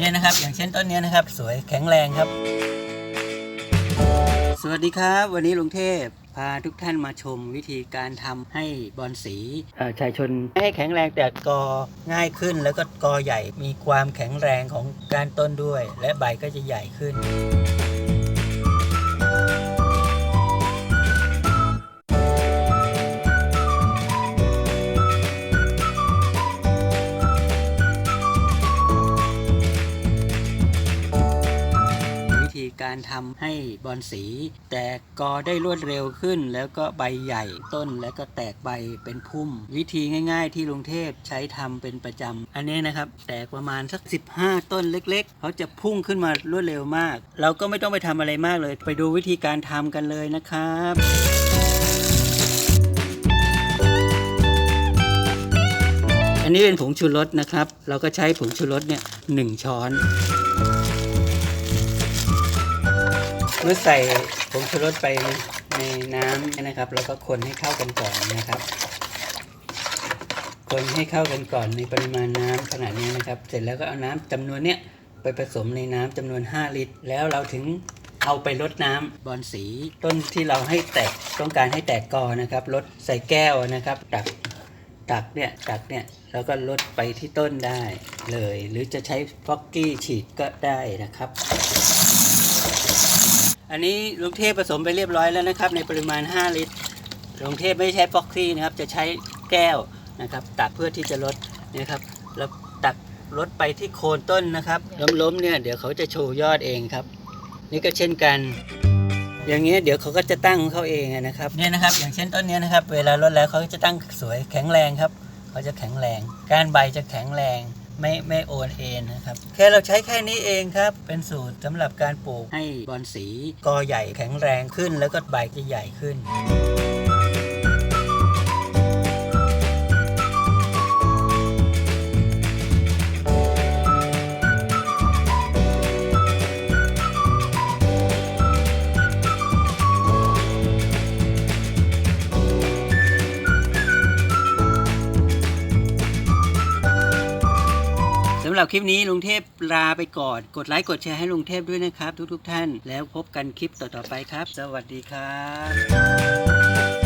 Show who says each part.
Speaker 1: เนี่ยนะครับ อย่างเช่นต้นเนี้ยนะครับ สวยแข็งแรงครับ สวัสดีครับ วันนี้ลุงเทพพาทุกท่านมาชมวิธีการทำให้บอนสีเอ่อชายชนให้แข็งแรงแต่กอง่ายขึ้น แล้วก็กอใหญ่มีความแข็งแรงของการต้นด้วย และใบก็จะใหญ่ขึ้น การทำให้บอนสี แตกกอได้รวดเร็วขึ้น แล้วก็ใบใหญ่ต้นแล้วก็แตกใบเป็นพุ่ม วิธีง่าย ๆ ที่ลุงเทพใช้ทำเป็นประจำอันนี้นะครับ แตกประมาณสัก 15 ต้นเล็ก ๆ เขาจะพุ่งขึ้นมารวดเร็วมาก เราก็ไม่ต้องไปทำอะไรมากเลย ไปดูวิธีการทำกันเลยนะครับอันนี้เป็นผงชูรสนะครับ เราก็ใช้ผงชูรสเนี่ยหนึ่งช้อน เมื่อใส่ผงชูรสไปในน้ำนะครับ แล้วก็คนให้เข้ากันก่อนนะครับ คนให้เข้ากันก่อนในปริมาณน้ำขนาดนี้นะครับ เสร็จแล้วก็เอาน้ำจำนวนเนี้ยไปผสมในน้ำจำนวน 5 ลิตร แล้วเราถึงเอาไปลดน้ำบอนสีต้นที่เราให้แตกต้องการให้แตกกอนะครับลดใส่แก้วนะครับ ตักตักเนี่ยตักเนี่ยแล้วก็ลดไปที่ต้นได้เลย หรือจะใช้ฟอกกี้ฉีดก็ได้นะครับ อันนี้ลงเทพผสมไปเรียบร้อยแล้วนะครับ ในปริมาณ 5 ลิตรลงเทพไม่ใช้ฟอกซี่นะครับ จะใช้แก้วนะครับ ตักเพื่อที่จะลดนะครับแล้วตักลดไปที่โคนต้นนะครับ ล้มๆเนี่ยเดี๋ยวเขาจะโชว์ยอดเองครับ นี่ก็เช่นกัน อย่างเงี้ยเดี๋ยวเขาก็จะตั้งของเขาเองนะครับเนี่ยนะครับ อย่างเช่นต้นเนี้ยนะครับ เวลาลดแล้วเขาก็จะตั้งสวยแข็งแรงครับเขาจะแข็งแรงก้านใบจะแข็งแรง ไม่ไม่โอนเอ็นนะครับ แค่เราใช้แค่นี้เองครับ เป็นสูตรสำหรับการปลูกให้บอนสีกอใหญ่แข็งแรงขึ้น แล้วก็ใบจะใหญ่ขึ้น หรับคลิปนี้ลุงเทพลาไปก่อน กดไลค์กดแชร์ให้ลุงเทพด้วยนะครับ ทุกๆท่าน แล้วพบกันคลิปต่อๆไปครับ สวัสดีครับ